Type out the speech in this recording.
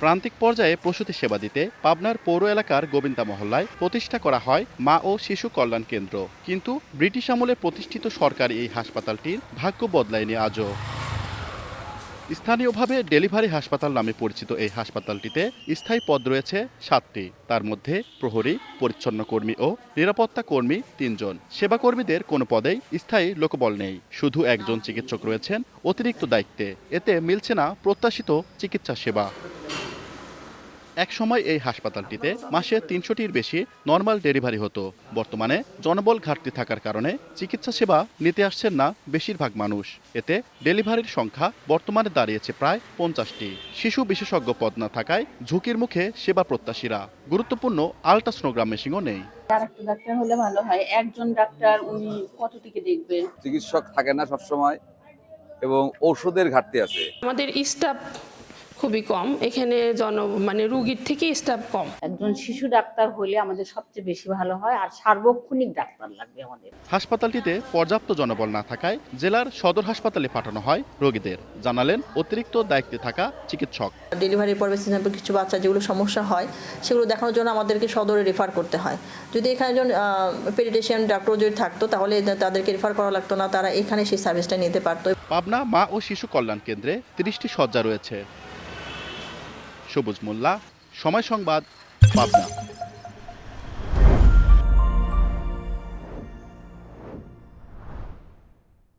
প্রান্তিক পর্যায়ে প্রসূতি সেবা দিতে পাবনার পৌর এলাকার গোবিন্দা মহল্লায় প্রতিষ্ঠা করা হয় মা ও শিশু কল্যাণ কেন্দ্র। কিন্তু ব্রিটিশ আমলে প্রতিষ্ঠিত সরকারি এই হাসপাতালটির ভাগ্য বদলায়নি আজও। স্থানীয়ভাবে ডেলিভারি হাসপাতাল নামে পরিচিত এই হাসপাতালটিতে স্থায়ী পদ রয়েছে সাতটি। তার মধ্যে প্রহরী, পরিচ্ছন্ন কর্মী ও নিরাপত্তা কর্মী তিনজন। সেবাকর্মীদের কোনো পদেই স্থায়ী লোকবল নেই। শুধু একজন চিকিৎসক রয়েছেন অতিরিক্ত দায়িত্বে। এতে মিলছে না প্রত্যাশিত চিকিৎসা সেবা। একসময় এই হাসপাতালটিতে মাসে তিনশোটির বেশি নর্মাল ডেলিভারি হতো। বর্তমানে জনবল ঘাটতি থাকার কারণে চিকিৎসা সেবা নিতে আসছেন না বেশিরভাগ মানুষ। এতে ডেলিভারির সংখ্যা বর্তমানে দাঁড়িয়েছে প্রায় পঞ্চাশটি। শিশু বিশেষজ্ঞ পদ না থাকায় ঝুঁকির মুখে সেবা প্রত্যাশীরা। গুরুত্বপূর্ণ আলট্রাসোনোগ্রাম মেশিনও নেই। আর ডাক্তার হলে ভালো হয়। একজন ডাক্তার উনি দেখবে চিকিৎসক থাকে না সবসময় এবং ঔষধের ঘাটতি আছে। আমাদের স্টাফ খুবই কম। এখানে জন মানে রুগীর থেকে স্টাফ কম। একজন শিশু ডাক্তার হলে আমাদের সবচেয়ে বেশি ভালো হয় আর সার্বক্ষণিক ডাক্তার লাগবে আমাদের। হাসপাতালটিতে পর্যাপ্ত জনবল না থাকায় জেলার সদর হাসপাতালে পাঠানো হয় রোগীদের। জানালেন অতিরিক্ত দায়িত্বে থাকা চিকিৎসক। ডেলিভারির পর সিজনাল কিছু বাচ্চা যেগুলো সমস্যা হয় সেগুলো দেখানোর জন্য আমাদেরকে সদরে রেফার করতে হয়। যদি এখানে একজন পেডিটেশিয়ান ডাক্তার যদি থাকতো তাহলে তাদেরকে রেফার করা লাগতো না তারা এখানে সেই সার্ভিসটা নিতে পারতো। পাবনা মা ও শিশু কল্যাণ কেন্দ্রে তিরিশটি শয্যা রয়েছে। সবুজ মোল্লা সময় সংবাদ পাবনা।